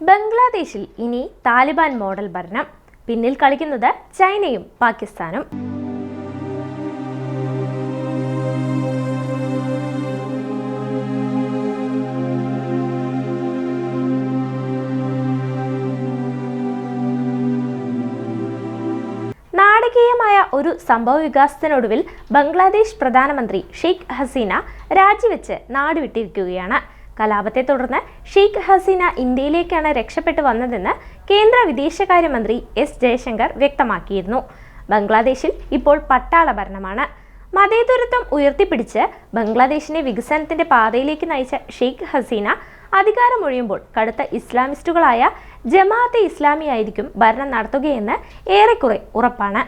ബംഗ്ലാദേശിൽ ഇനി താലിബാൻ മോഡൽ ഭരണം. പിന്നിൽ കളിക്കുന്നത് ചൈനയും പാകിസ്ഥാനും. നാടകീയമായ ഒരു സംഭവ വികാസത്തിനൊടുവിൽ ബംഗ്ലാദേശ് പ്രധാനമന്ത്രി ഷെയ്ഖ് ഹസീന രാജിവെച്ച് നാടുവിട്ടിരിക്കുകയാണ്. കലാപത്തെ തുടർന്ന് ഷെയ്ഖ് ഹസീന ഇന്ത്യയിലേക്കാണ് രക്ഷപ്പെട്ടു വന്നതെന്ന് കേന്ദ്ര വിദേശകാര്യമന്ത്രി എസ് ജയശങ്കർ വ്യക്തമാക്കിയിരുന്നു. ബംഗ്ലാദേശിൽ ഇപ്പോൾ പട്ടാള ഭരണമാണ്. മതേതരത്വം ഉയർത്തിപ്പിടിച്ച് ബംഗ്ലാദേശിനെ വികസനത്തിന്റെ പാതയിലേക്ക് നയിച്ച ഷെയ്ഖ് ഹസീന അധികാരമൊഴിയുമ്പോൾ കടുത്ത ഇസ്ലാമിസ്റ്റുകളായ ജമാഅത്തെ ഇസ്ലാമി ആയിരിക്കും ഭരണം നടത്തുകയെന്ന് ഏറെക്കുറെ ഉറപ്പാണ്.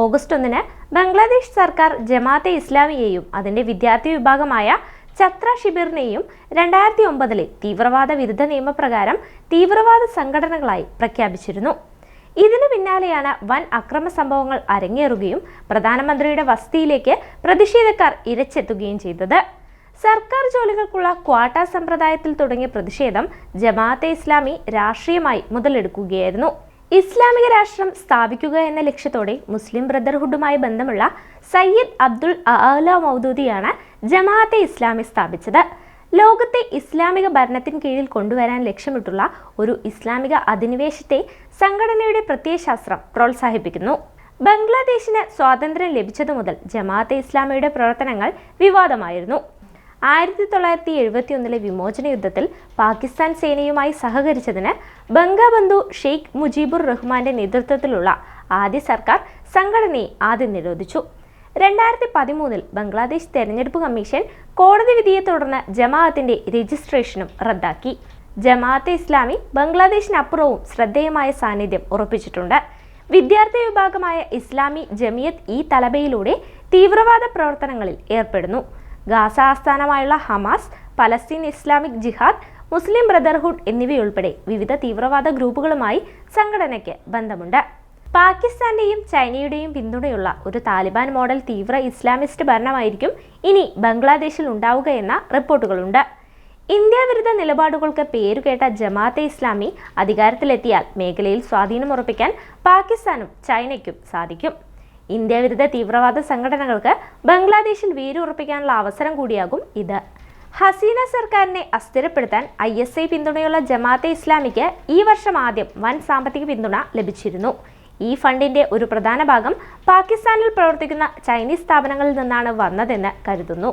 ഓഗസ്റ്റ് ഒന്നിന് ബംഗ്ലാദേശ് സർക്കാർ ജമാഅത്തെ ഇസ്ലാമിയെയും അതിന്റെ വിദ്യാർത്ഥി വിഭാഗമായ ഛത്ര ഷിബിറിനെയും രണ്ടായിരത്തി ഒമ്പതിലെ തീവ്രവാദ വിരുദ്ധ നിയമപ്രകാരം തീവ്രവാദ സംഘടനകളായി പ്രഖ്യാപിച്ചിരുന്നു. ഇതിനു പിന്നാലെയാണ് വൻ അക്രമ സംഭവങ്ങൾ അരങ്ങേറുകയും പ്രധാനമന്ത്രിയുടെ വസതിയിലേക്ക് പ്രതിഷേധക്കാർ ഇരച്ചെത്തുകയും ചെയ്തത്. സർക്കാർ ജോലികൾക്കുള്ള ക്വാട്ട സമ്പ്രദായത്തിൽ തുടങ്ങിയ പ്രതിഷേധം ജമാഅത്തെ ഇസ്ലാമി രാഷ്ട്രീയമായി മുതലെടുക്കുകയായിരുന്നു. ഇസ്ലാമിക രാഷ്ട്രം സ്ഥാപിക്കുക എന്ന ലക്ഷ്യത്തോടെ മുസ്ലിം ബ്രദർഹുഡുമായി ബന്ധമുള്ള സയ്യിദ് അബ്ദുൾ അല മൗദൂദിയാണ് ജമാഅത്തെ ഇസ്ലാമി സ്ഥാപിച്ചത്. ലോകത്തെ ഇസ്ലാമിക ഭരണത്തിന് കീഴിൽ കൊണ്ടുവരാൻ ലക്ഷ്യമിട്ടുള്ള ഒരു ഇസ്ലാമിക അധിനിവേശത്തെ സംഘടനയുടെ പ്രത്യയശാസ്ത്രം പ്രോത്സാഹിപ്പിക്കുന്നു. ബംഗ്ലാദേശിന് സ്വാതന്ത്ര്യം ലഭിച്ചതു മുതൽ ജമാഅത്തെ ഇസ്ലാമിയുടെ പ്രവർത്തനങ്ങൾ വിവാദമായിരുന്നു. ആയിരത്തി തൊള്ളായിരത്തി എഴുപത്തി ഒന്നിലെ വിമോചന യുദ്ധത്തിൽ പാകിസ്ഥാൻ സേനയുമായി സഹകരിച്ചതിന് ബംഗബന്ധു ഷെയ്ഖ് മുജീബുർ റഹ്മാന്റെ നേതൃത്വത്തിലുള്ള ആദ്യ സർക്കാർ സംഘടനയെ ആദ്യം നിരോധിച്ചു. രണ്ടായിരത്തി പതിമൂന്നിൽ ബംഗ്ലാദേശ് തെരഞ്ഞെടുപ്പ് കമ്മീഷൻ കോടതി വിധിയെ തുടർന്ന് ജമാഅത്തിന്റെ രജിസ്ട്രേഷനും റദ്ദാക്കി. ജമാഅത്തെ ഇസ്ലാമി ബംഗ്ലാദേശിനപ്പുറവും ശ്രദ്ധേയമായ സാന്നിധ്യം ഉറപ്പിച്ചിട്ടുണ്ട്. വിദ്യാർത്ഥി വിഭാഗമായ ഇസ്ലാമി ജമിയത്ത് ഈ തലബയിലൂടെ തീവ്രവാദ പ്രവർത്തനങ്ങളിൽ ഏർപ്പെടുന്നു. ഗാസ ആസ്ഥാനമായുള്ള Hamas Palestine Islamic Jihad Muslim Brotherhood എന്നിവയുൾപ്പെടെ വിവിധ തീവ്രവാദ ഗ്രൂപ്പുകളുമായി സംഘടനയ്ക്ക് ബന്ധമുണ്ട്. പാകിസ്ഥാന്റെയും ചൈനയുടെയും പിന്തുണയുള്ള ഒരു താലിബാൻ മോഡൽ തീവ്ര ഇസ്ലാമിസ്റ്റ് ഭരണമായിരിക്കും ഇനി ബംഗ്ലാദേശിൽ ഉണ്ടാവുക എന്ന റിപ്പോർട്ടുകളുണ്ട്. ഇന്ത്യ വിരുദ്ധ നിലപാടുകൾക്ക് പേരുകേട്ട ജമാഅത്തെ ഇസ്ലാമി അധികാരത്തിലെത്തിയാൽ മേഖലയിൽ സ്വാധീനം ഉറപ്പിക്കാൻ പാകിസ്ഥാനും ചൈനയ്ക്കും സാധിക്കും. ഇന്ത്യ വിരുദ്ധ തീവ്രവാദ സംഘടനകൾക്ക് ബംഗ്ലാദേശിൽ വേരുറപ്പിക്കാനുള്ള അവസരം കൂടിയാകും ഇത്. ഹസീന സർക്കാരിനെ അസ്ഥിരപ്പെടുത്താൻ ഐ എസ് ഐ പിന്തുണയുള്ള ജമാഅത്തെ ഇസ്ലാമിക്ക് ഈ വർഷം ആദ്യം വൻ സാമ്പത്തിക പിന്തുണ ലഭിച്ചിരുന്നു. ഈ ഫണ്ടിന്റെ ഒരു പ്രധാന ഭാഗം പാകിസ്ഥാനിൽ പ്രവർത്തിക്കുന്ന ചൈനീസ് സ്ഥാപനങ്ങളിൽ നിന്നാണ് വന്നതെന്ന് കരുതുന്നു.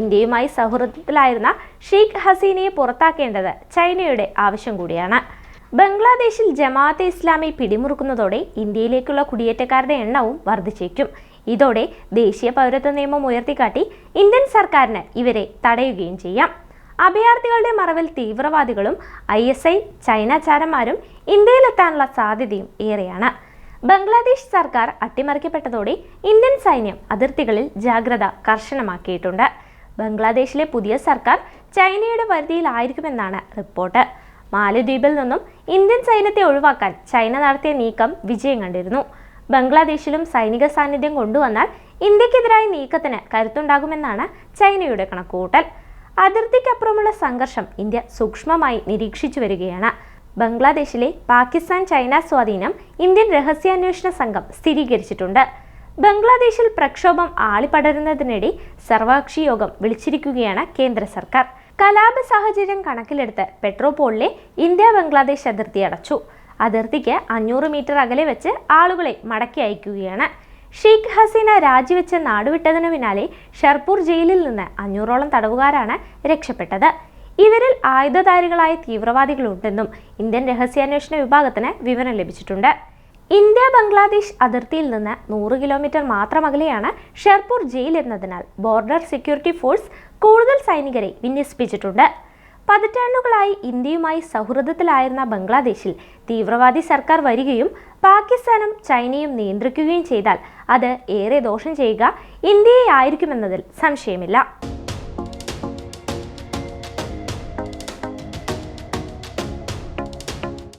ഇന്ത്യയുമായി സൗഹൃദത്തിലായിരുന്ന ഷെയ്ഖ് ഹസീനയെ പുറത്താക്കേണ്ടത് ചൈനയുടെ ആവശ്യം കൂടിയാണ്. ബംഗ്ലാദേശിൽ ജമാഅത്തെ ഇസ്ലാമി പിടിമുറുക്കുന്നതോടെ ഇന്ത്യയിലേക്കുള്ള കുടിയേറ്റക്കാരുടെ എണ്ണവും വർദ്ധിച്ചേക്കും. ഇതോടെ ദേശീയ പൗരത്വ നിയമം ഉയർത്തിക്കാട്ടി ഇന്ത്യൻ സർക്കാരിന് ഇവരെ തടയുകയും ചെയ്യാം. അഭയാർത്ഥികളുടെ മറവിൽ തീവ്രവാദികളും ഐ എസ് ഐ ചൈന ചാരന്മാരും ഇന്ത്യയിലെത്താനുള്ള സാധ്യതയും ഏറെയാണ്. ബംഗ്ലാദേശ് സർക്കാർ അട്ടിമറിക്കപ്പെട്ടതോടെ ഇന്ത്യൻ സൈന്യം അതിർത്തികളിൽ ജാഗ്രത കർശനമാക്കിയിട്ടുണ്ട്. ബംഗ്ലാദേശിലെ പുതിയ സർക്കാർ ചൈനയുടെ പരിധിയിലായിരിക്കുമെന്നാണ് റിപ്പോർട്ട്. മാലദ്വീപിൽ നിന്നും ഇന്ത്യൻ സൈന്യത്തെ ഒഴിവാക്കാൻ ചൈന നടത്തിയ നീക്കം വിജയം കണ്ടിരുന്നു. ബംഗ്ലാദേശിലും സൈനിക സാന്നിധ്യം കൊണ്ടുവന്നാൽ ഇന്ത്യക്കെതിരായ നീക്കത്തിന് കരുത്തുണ്ടാകുമെന്നാണ് ചൈനയുടെ കണക്കുകൂട്ടൽ. അതിർത്തിക്കപ്പുറമുള്ള സംഘർഷം ഇന്ത്യ സൂക്ഷ്മമായി നിരീക്ഷിച്ചു വരികയാണ്. ബംഗ്ലാദേശിലെ പാകിസ്ഥാൻ ചൈന സ്വാധീനം ഇന്ത്യൻ രഹസ്യാന്വേഷണ സംഘം സ്ഥിരീകരിച്ചിട്ടുണ്ട്. ബംഗ്ലാദേശിൽ പ്രക്ഷോഭം ആളിപ്പടരുന്നതിനിടെ സർവകക്ഷി യോഗം വിളിച്ചിരിക്കുകയാണ് കേന്ദ്ര സർക്കാർ. കലാപ സാഹചര്യം കണക്കിലെടുത്ത് പെട്രോപോളിലെ ഇന്ത്യ ബംഗ്ലാദേശ് അതിർത്തി അടച്ചു. അതിർത്തിക്ക് അഞ്ഞൂറ് മീറ്റർ അകലെ വെച്ച് ആളുകളെ മടക്കി അയക്കുകയാണ്. ഷെയ്ഖ് ഹസീന രാജിവെച്ച് നാടുവിട്ടതിനു പിന്നാലെ ഷർപൂർ ജയിലിൽ നിന്ന് അഞ്ഞൂറോളം തടവുകാരാണ് രക്ഷപ്പെട്ടത്. ഇവരിൽ ആയുധധാരികളായ തീവ്രവാദികളുണ്ടെന്നും ഇന്ത്യൻ രഹസ്യാന്വേഷണ വിഭാഗത്തിന് വിവരം ലഭിച്ചിട്ടുണ്ട്. ഇന്ത്യ ബംഗ്ലാദേശ് അതിർത്തിയിൽ നിന്ന് നൂറ് കിലോമീറ്റർ മാത്രം അകലെയാണ് ഷെർപൂർ ജയിൽ എന്നതിനാൽ ബോർഡർ സെക്യൂരിറ്റി ഫോഴ്സ് കൂടുതൽ സൈനികരെ വിന്യസിപ്പിച്ചിട്ടുണ്ട്. പതിറ്റാണ്ടുകളായി ഇന്ത്യയുമായി സൗഹൃദത്തിലായിരുന്ന ബംഗ്ലാദേശിൽ തീവ്രവാദി സർക്കാർ വരികയും പാകിസ്ഥാനും ചൈനയും നിയന്ത്രിക്കുകയും ചെയ്താൽ അത് ഏറെ ദോഷം ചെയ്യുക ഇന്ത്യയെ ആയിരിക്കുമെന്നതിൽ സംശയമില്ല.